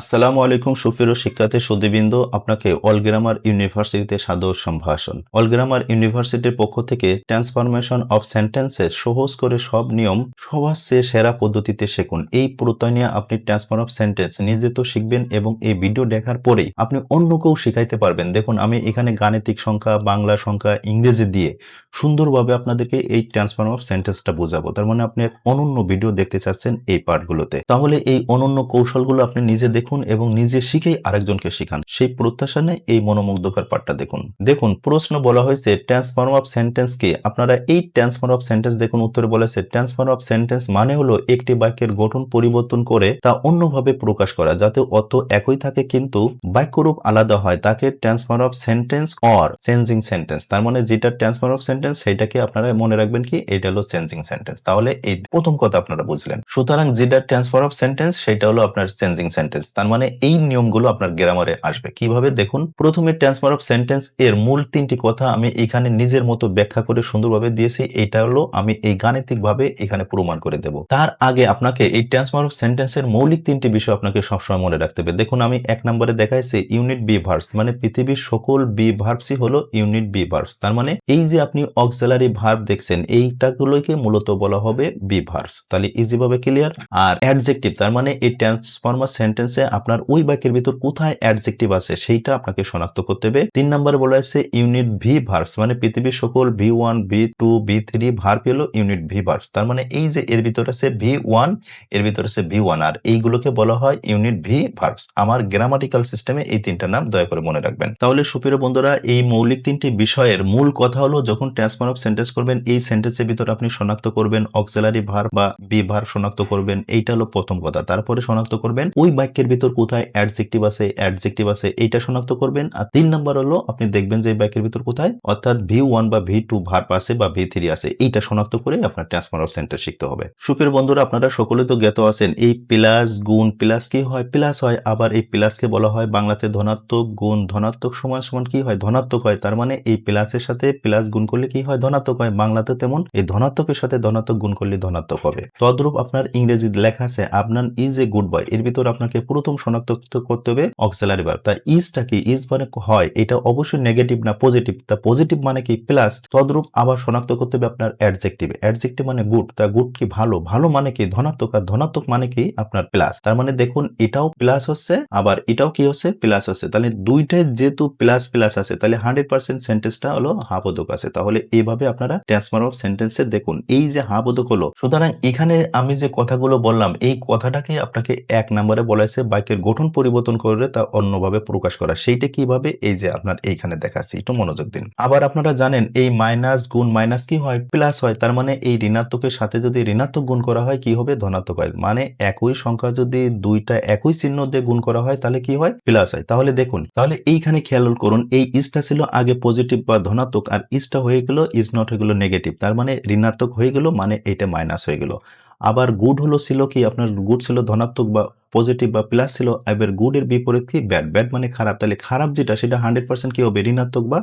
আসসালামু আলাইকুম সুফির ও শিক্ষার্থী, সুদীবৃন্দ, আপনাকে অল গ্রামার ইউনিভার্সিটিতে সাদর সম্ভাষণ। অল গ্রামার ইউনিভার্সিটির পক্ষ থেকে ট্রান্সফরমেশন অফ সেন্টেন্সেস সহজ করে সব নিয়ম সবার চেয়ে সেরা পদ্ধতিতে শিখুন। এই প্রত্যয় নিয়ে আপনি ট্রান্সফর্ম অফ সেন্টেন্স নিজে তো শিখবেন এবং এই ভিডিও দেখার পরেই আপনি অন্যকেও শেখাইতে পারবেন। দেখুন, আমি এখানে গাণিতিক সংখ্যা, বাংলা সংখ্যা, ইংরেজি দিয়ে সুন্দরভাবে আপনাদেরকে এই ট্রান্সফর্ম অফ সেন্টেন্সটা বোঝাবো। তার মানে আপনি অনন্য ভিডিও দেখতে চাচ্ছেন এই পার্টগুলোতে তাহলে এই অনন্য কৌশলগুলো আপনি নিজে দেখুন এবং নিজে শিখেই আরেকজনকে শিখান। সেই প্রত্যাশা নেই এই মনোমুগ্ধকর পার্টটা দেখুন। দেখুন, প্রশ্ন বলা হয়েছে ট্রান্সফর্ম অফ সেন্টেন্স কি? আপনারা এই ট্রান্সফর্ম অফ সেন্টেন্স দেখুন উত্তরে বলেছে ট্রান্সফর্ম অফ সেন্টেন্স মানে হলো একটি বাক্যের গঠন পরিবর্তন করে তা অন্যভাবে প্রকাশ করা, যাতে অর্থ একই থাকে কিন্তু বাক্যরূপ আলাদা হয়। তাকে transfer of sentence or changing sentence তার মানে যেটা ট্রান্সফার অফ সেন্টেন্স সেটাকে আপনারা মনে রাখবেন কি? এটা হলো চেঞ্জিং সেন্টেন্স তাহলে এই প্রথম কথা আপনারা বুঝলেন। সুতরাং যেটা ট্রান্সফার অফ সেন্টেন্স সেটা হলো আপনার চেঞ্জিং সেন্টেন্স তার মানে এই নিয়মগুলো আপনার গ্রামারে আসবে। কীভাবে? দেখুন, প্রথমে ট্রান্সফার অফ সেন্টেন্স এর মূল তিনটি কথা আমি এখানে নিজের মতো ব্যাখ্যা করে সুন্দরভাবে দিয়েছি। এটা হলো, আমি এই গাণিতিক ভাবে এখানে প্রমাণ করে দেব। তার আগে আপনাকে এই ট্রান্সফার অফ সেন্টেন্সের মৌলিক তিনটি বিষয় আপনাকে সবসময় মনে রাখতে হবে। দেখুন, আমি এক নম্বরে দেখাইছি ইউনিট বি ভার্বস মানে পৃথিবীর সকল বি ভার্বসই হলো ইউনিট বি ভার্বস তার মানে এই যে আপনি অক্সিলারি ভার্ব দেখছেন, এইটাগুলোকে মূলত বলা হবে বি ভার্বস তাহলে ইজি ভাবে ক্লিয়ার আর অ্যাডজেক্টিভ তার মানে এই ট্রান্সফর্মার সেন্টেন্সে আপনার ওই বাক্যের ভিতর কোথায় অ্যাডজেক্টিভ আছে সেইটা আপনাকে শনাক্ত করতে হবে। তিন নম্বরে বলা হয়েছে ইউনিট ভি ভার্বস মানে পৃথিবীর সকল V one V two V three verb হলো ইউনিট ভি ভার্বস তার মানে এই যে এর ভিতরে আছে ভি ওয়ানের ভিতরে আছে ভি ওয়ান আর এইগুলোকে বলা হয় ইউনিট ভি ভার্বস আমার গ্রামাটিক্যাল সিস্টেমে এই তিনটা নাম দয়া করে মনে রাখবেন। তাহলে সুপ্রিয় বন্ধুরা, এই মৌলিক তিনটি বিষয়ের মূল কথা হলো, যখন ট্রান্সফার অফ সেন্টেন্স করবেন, এই সেন্টেন্সের ভিতরে আপনি শনাক্ত করবেন অক্সিলারি ভার বা বি ভার শনাক্ত করবেন, এইটা হলো প্রথম কথা। তারপরে শনাক্ত করবেন, ওই বাক্যের ভিতর কোথায় অ্যাডজেক্টিভ আছে অ্যাডজেক্টিভ আছে, এইটা শনাক্ত করবেন। আর তিন নম্বর হলো, আপনি দেখবেন যে বাক্যের ভিতর কোথায়? অর্থাৎ ভি ওয়ান বা ভি টু ভার্ব আছে বা ভি থ্রি আছে, এইটা শনাক্ত করে আপনার ট্রান্সফার অফ সেন্টেন্স শিখতে হবে। সুপের বন্ধুরা, আপনারা সকলে তো জ্ঞাত আছেন, এই প্লাস গুণ প্লাস কি হয়? প্লাস হয়, আবার এই প্লাসকে বলা হয় বাংলাতে ধনাত্মক গুণ, ধনাত্মক সমান সমান কি হয়? ধনাত্মক হয়, তার মানে এই প্লাসের সাথে প্লাস গুণ করলে কি হয়? ধনাত্মক হয়, বাংলাতে তেমন, এই ধনাত্মকের সাথে ধনাত্মক গুণ করলে ধনাত্মক হবে। তদ্রূপ আপনার ইংরেজি লেখা আছে, আপনার ইজ এ গুড বয় এর ভিতর আপনাকে প্রথম শনাক্ত করতে হবে অক্সিলারি ভার্ব তা ইজটা কি? ইজ মানে হয়, এটা অবশ্যই নেগেটিভ না পজিটিভ তা পজিটিভ মানে কি? প্লাস তদ্রূপ আবার শনাক্ত করতে হবে আপনার অ্যাডজেক্টিভ অ্যাডজেক্টিভ মানে গুড তা গুড কি? ভালো। ভালো মানে কি? ধনাত্মক। আর ধনাত্মক মানে কি? আপনার প্লাস তার মানে দেখুন, এটাও প্লাস হচ্ছে, আবার এটাও কি হচ্ছে? প্লাস হচ্ছে। তাহলে দুইটাই যেহেতু প্লাস প্লাস আছে, তাহলে হান্ড্রেড পার্সেন্ট সেন্টেন্সটা হলো হাবোধক আছে। তাহলে এইভাবে আপনারা ট্রান্সফার অফ সেন্টেন্সে দেখুন, এই যে হাবোধক হলো, সুতরাং এখানে আমি যে কথাগুলো বললাম, এই কথাটাকে আপনাকে এক নম্বরে বলা হয়েছে বাক্যের গঠন পরিবর্তন করে তা অন্যভাবে প্রকাশ করা। সেইটা কীভাবে? এই যে আপনার এইখানে দেখাচ্ছি, একটু মনোযোগ দিন। আবার আপনারা জানেন, এই মাইনাস গুণ মাইনাস কি হয়? প্লাস হয়, তার মানে এই ঋণাত্মকের সাথে যদি ঋণাত্মক গুণ করা হয়, কি হবে? ধনাত্মক হয়। মানে একই সংখ্যা যদি দুইটা একই চিহ্ন দিয়ে গুণ করা হয়, তাহলে কি হয়? প্লাস হয়। তাহলে দেখুন, তাহলে এইখানে খেয়াল করুন, এই ইসটা ছিল আগে পজিটিভ বা ধনাত্মক, আর ইসটা হয়ে গেল ইজ নট হয়ে গেল নেগেটিভ তার মানে ঋণাত্মক হয়ে গেল মানে এটা মাইনাস হয়ে গেল। আবার গুড হলো ছিল কি? আপনার গুড ছিল ধনাত্মক বা পজিটিভ বা প্লাস ছিল এবার গুড এর বিপরীত কি ব্যাড ব্যাড মানে খারাপ। তাহলে খারাপ যেটা, সেটা হান্ড্রেড পার্সেন্ট কি হবে? ঋণাত্মক বা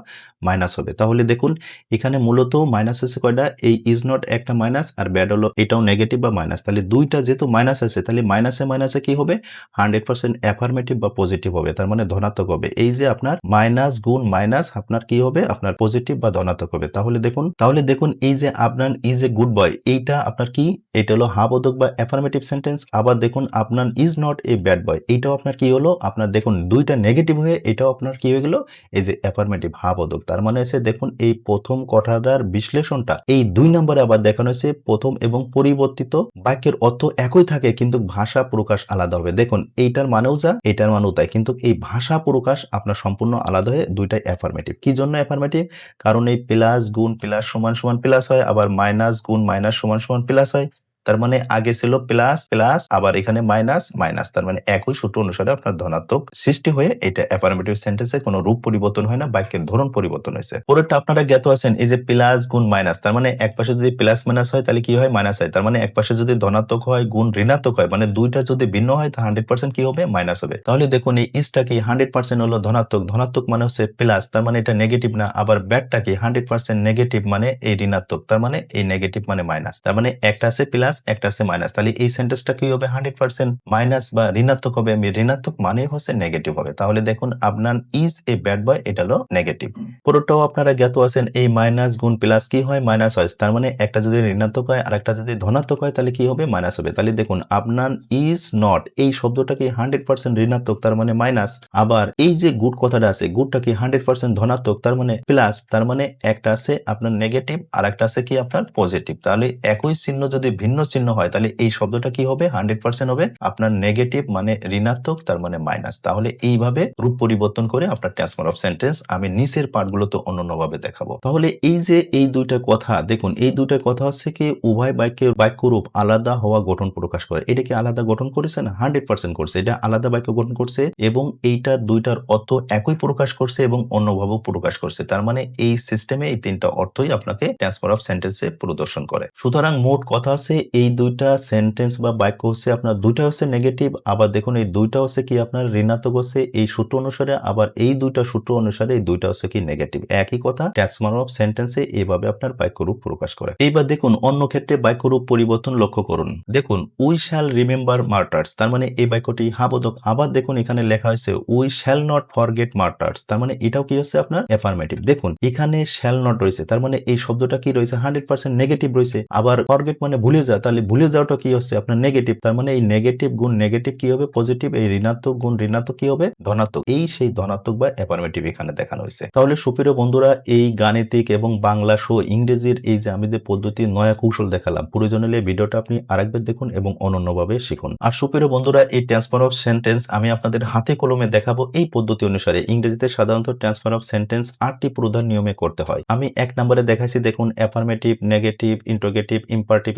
মাইনাস হবে। তাহলে দেখুন, এখানে মূলত মাইনাস আছে কয়টা? এই ইজ নট একটা মাইনাস আর ব্যাড হলো, এটাও নেগেটিভ বা মাইনাস তাহলে দুইটা যেহেতু মাইনাস আছে, তাহলে মাইনাসে মাইনাসে কি হবে? হান্ড্রেড পার্সেন্ট অ্যাফার্মেটিভ বা পজিটিভ হবে, তার মানে ধনাত্মক হবে। এই যে আপনার মাইনাস গুণ মাইনাস আপনার কি হবে? আপনার পজিটিভ বা ধনাত্মক হবে। তাহলে দেখুন তাহলে দেখুন, এই যে আপনার ইজ এ গুড বয় এইটা আপনার কি? এটা হলো হাবোধক বা অ্যাফার্মেটিভ সেন্টেন্স আবার দেখুন, আপনার is not a bad boy এইটাও আপনার কি হলো? আপনার দেখুন, দুইটা নেগেটিভ হয়ে এটাও আপনার কি হয়ে গেল? এই যে অ্যাফার্মেটিভ হাবোধক তার মানে হচ্ছে দেখুন, এই প্রথম কথাটার বিশ্লেষণটা, এই দুই নম্বরে আবার দেখানো হয়েছে প্রথম এবং পরিবর্তিত বাক্যের অর্থ একই থাকে, কিন্তু ভাষা প্রকাশ আলাদা হবে। দেখুন, এইটার মানেও যা এইটার মানেও তাই। কিন্তু এই ভাষা প্রকাশ আপনার সম্পূর্ণ আলাদা হয়ে দুইটাই অ্যাফার্মেটিভ কি জন্য অ্যাফার্মেটিভ কারণ এই প্লাস গুণ প্লাস সমান সমান প্লাস হয়, আবার মাইনাস গুণ মাইনাস সমান সমান প্লাস হয়। তার মানে আগে ছিল প্লাস প্লাস, আবার এখানে মাইনাস মাইনাস। তার মানে একই সূত্র অনুসারে আপনার ধনাত্মক সৃষ্টি হয়ে এটা অ্যাফার্মেটিভ সেন্টেন্সে কোনো রূপ পরিবর্তন হয় না, বাক্যের ধরন পরিবর্তন হয়েছে। পরেরটা আপনারা জ্ঞাত আছেন, এই যে প্লাস গুণ মাইনাস, তার মানে এক পাশে যদি প্লাস মাইনাস হয় তাহলে কি হয়? মাইনাস হয়। তার মানে এক পাশে যদি ধনাত্মক হয়, গুণ ঋণাত্মক হয় মানে দুইটা যদি ভিন্ন হয় তা হান্ড্রেড পার্সেন্ট কি হবে? মাইনাস হবে। তাহলে দেখুন এই ইসটা কি হান্ড্রেড পার্সেন্ট হলো ধনাত্মক ধনাত্মক মানে হচ্ছে প্লাস, তার মানে এটা নেগেটিভ না, আবার ব্যাডটা কি হান্ড্রেড পার্সেন্ট নেগেটিভ মানে এই ঋণাত্মক, তার মানে এই নেগেটিভ মানে মাইনাস। তার মানে একটা আছে প্লাস প্লাস একটা আছে মাইনাস তাহলে এই সেন্টেন্সটা কি হবে? হান্ড্রেড পার্সেন্ট মাইনাস বা ঋণাত্মক হবে? আমি ঋণাত্মক মানে হচ্ছে নেগেটিভ হবে। তাহলে দেখুন, আপনার ইজ এ ব্যাড বয় এটা হলো নেগেটিভ পুরোটাও আপনারা জ্ঞাত আছেন, এই মাইনাস গুণ প্লাস কি হয়? মাইনাস হয়। তার মানে একটা যদি ঋণাত্মক হয় আর একটা যদি ধনাত্মক হয়, তাহলে কি হবে? মাইনাস হবে। তাহলে দেখুন, আপনার ইজ নট এই শব্দটা কি হান্ড্রেড পার্সেন্ট ঋণাত্মক, তার মানে মাইনাস আবার এই যে গুড কথাটা আছে গুডটা কি হান্ড্রেড পার্সেন্ট ধনাত্মক, তার মানে প্লাস তার মানে একটা আছে আপনার নেগেটিভ আর একটা আছে কি আপনার পজিটিভ তাহলে একই চিহ্ন যদি ভিন্ন চিহ্ন হয়, তাহলে এই শব্দটা কি হবে? হান্ড্রেড পার্সেন্ট হবে। আপনার নেগেটিভ মানে ঋণাত্মক, তার মানে মাইনাস তাহলে এইভাবে রূপ পরিবর্তন করে আপনার ট্রান্সফার অফ সেন্টেন্স আমি নিচের পার্টগুলোতে অন্যান্যভাবে দেখাবো। তাহলে এই যে এই দুইটা কথা, দেখুন, এই দুইটা কথা হচ্ছে কি, উভয় বাক্যের বাক্যরূপ আলাদা হওয়া গঠন প্রকাশ করে। এটা কি আলাদা গঠন করেছে না? হান্ড্রেড পার্সেন্ট করছে। এটা আলাদা বাক্য গঠন করছে এবং এইটার দুইটার অর্থ একই প্রকাশ করছে এবং অন্যভাবেও প্রকাশ করছে। তার মানে এই সিস্টেমে এই তিনটা অর্থই আপনাকে ট্রান্সফার অফ সেন্টেন্সে প্রদর্শন করে। সুতরাং মোট কথা হচ্ছে এই দুইটা সেন্টেন্স বা বাক্য হচ্ছে আপনার দুইটা হচ্ছে নেগেটিভ আবার দেখুন এই দুইটা হচ্ছে কি আপনার ঋণাত্মক হচ্ছে, এই সূত্র অনুসারে আবার এই দুইটা সূত্র অনুসারে এই দুইটা হচ্ছে কি নেগেটিভ একই কথা ট্রান্সফার অফ সেন্টেন্সে এইভাবে আপনার বাক্যরূপ প্রকাশ করে। এইবার দেখুন, অন্য ক্ষেত্রে বাক্যরূপ পরিবর্তন লক্ষ্য করুন। দেখুন উই শ্যাল রিমেম্বার মার্টার্স তার মানে এই বাক্যটি হাবোধক আবার দেখুন, এখানে লেখা হয়েছে we shall not forget martyrs তার মানে এটাও কি হচ্ছে আপনার অ্যাফার্মেটিভ দেখুন, এখানে শ্যাল নট রয়েছে, তার মানে এই শব্দটা কি রয়েছে হান্ড্রেড পার্সেন্ট নেগেটিভ রয়েছে, আবার ফরগেট মানে ভুলে যাওয়া তাহলে ভুলে যাওয়াটা কি হচ্ছে? আপনার নেগেটিভ তার মানে এই নেগেটিভ গুণ নেগেটিভ কি হবে? পজিটিভ এই ঋণাত্মক গুণ ঋণাত্মক কি হবে? ধনাত্মক। এই সেই ধনাত্মক বা অ্যাফার্মেটিভ এখানে দেখানো হয়েছে। তাহলে সুপ্রিয় বন্ধুরা, এই গাণিতিক এবং বাংলা সহ ইংরেজির এই যে আমি যে পদ্ধতি নয়া কৌশল দেখালাম। প্রয়োজন হলে ভিডিওটা আপনি আরেকবার দেখুন এবং অনন্যভাবে শিখুন। আর সুপ্রিয় বন্ধুরা, এই ট্রান্সফার অফ সেন্টেন্স আমি আপনাদের হাতে কলমে দেখাবো। এই পদ্ধতি অনুসারে ইংরেজিতে সাধারণত ট্রান্সফার অফ সেন্টেন্স আটটি প্রধান নিয়মে করতে হয়। আমি এক নম্বরে দেখাইছি, দেখুন affirmative negative interrogative imperative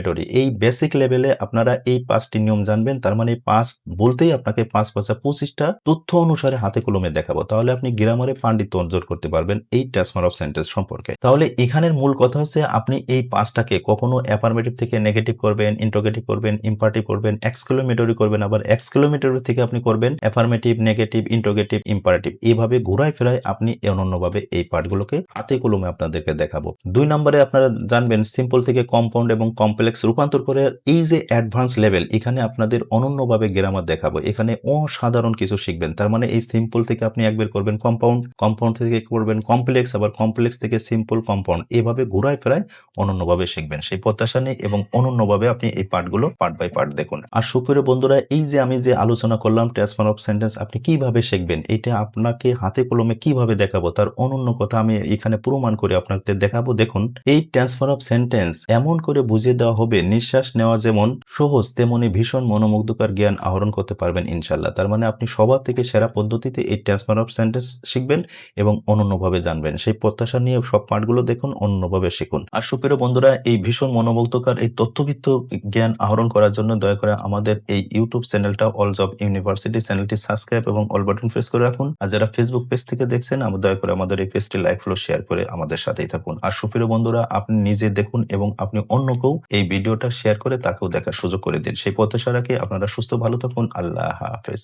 exclamatory এই বেসিক লেভেলে আপনারা এই পাঁচটি নিয়ম জানবেন, তার মানে পাঁচ বলতেই আপনাকে পাঁচ পাঁচা পঁচিশটা তথ্য অনুসারে হাতে কলমে দেখাবো। তাহলে আপনি গ্রামারে পাণ্ডিত্য অর্জন করতে পারবেন এই ট্রান্সফার অফ সেন্টেন্স সম্পর্কে। তাহলে এখানের মূল কথা হচ্ছে আপনি এই পাঁচটাকে কখনো অ্যাফার্মেটিভ থেকে নেগেটিভ করবেন ইন্টোগেটিভ করবেন ইম্পারটিভ করবেন এক্সক্লোমেটরি করবেন, আবার এক্সক্লোমেটরি থেকে আপনি করবেন অ্যাফার্মেটিভ নেগেটিভ ইন্টোগেটিভ ইম্পারেটিভ এইভাবে ঘোরায় ফেরায় আপনি অনন্যভাবে এই পার্টগুলোকে হাতে কলমে আপনাদেরকে দেখাবো। দুই নম্বরে আপনারা জানবেন সিম্পল থেকে কম্পাউন্ড এবং কমপ্লেক্স রূপান্তর করে এই যে অ্যাডভান্স লেভেল এখানে আপনাদের অনন্যভাবে গ্রামার দেখাবো। এখানে অসাধারণ কিছু শিখবেন। তার মানে এই সিম্পল থেকে আপনি একবার করবেন কম্পাউন্ড কম্পাউন্ড থেকে করবেন কমপ্লেক্স আবার কমপ্লেক্স থেকে সিম্পল কম্পাউন্ড এভাবে ঘোরায় ফেরায় অনন্যভাবে শিখবেন। সেই প্রত্যাশা নেই এবং অনন্যভাবে আপনি এই পার্টগুলো পার্ট বাই পার্ট দেখুন। আর সুপ্রিয় বন্ধুরা, এই যে আমি যে আলোচনা করলাম ট্রান্সফার অফ সেন্টেন্স আপনি কীভাবে শিখবেন? এটা আপনাকে হাতে কলমে কীভাবে দেখাবো? তার অনন্য কথা আমি এখানে প্রমাণ করে আপনাকে দেখাবো। দেখুন, এই ট্রান্সফার অফ সেন্টেন্স এমন করে বুঝিয়ে দেওয়া হবে নিঃশ্বাস নেওয়া যেমন সহজ, তেমনি ভীষণ মনোমুগ্ধকর জ্ঞান আহরণ করতে পারবেন ইনশাল্লাহ তার মানে আপনি সবার থেকে সেরা পদ্ধতিতে এই ট্রান্সফার অফ সেন্টেন্স শিখবেন এবং অনন্যভাবে জানবেন। সেই প্রত্যাশা নিয়ে সব পাঠগুলো দেখুন, অন্যভাবে শিখুন। আর সুপ্রিয় বন্ধুরা, এই ভীষণ মনোমুগ্ধকর এই তথ্যভিত্ত জ্ঞান আহরণ করার জন্য দয়া করে আমাদের এই ইউটিউব চ্যানেলটা অল জব ইউনিভার্সিটি চ্যানেলটি সাবস্ক্রাইব এবং অল বাটন প্রেস করে রাখুন। আর যারা ফেসবুক পেজ থেকে দেখছেন আমার দয়া করে আমাদের এই পেজটি লাইক ফলো শেয়ার করে আমাদের সাথেই থাকুন। আর সুপ্রিয় বন্ধুরা, আপনি নিজে দেখুন এবং আপনি অন্যকেও এই ভিডিওটা শেয়ার করে তাকেও দেখার সুযোগ করে দিন। সেই প্রত্যাশা রাখে আপনারা সুস্থ, ভালো থাকুন। আল্লাহ হাফেজ।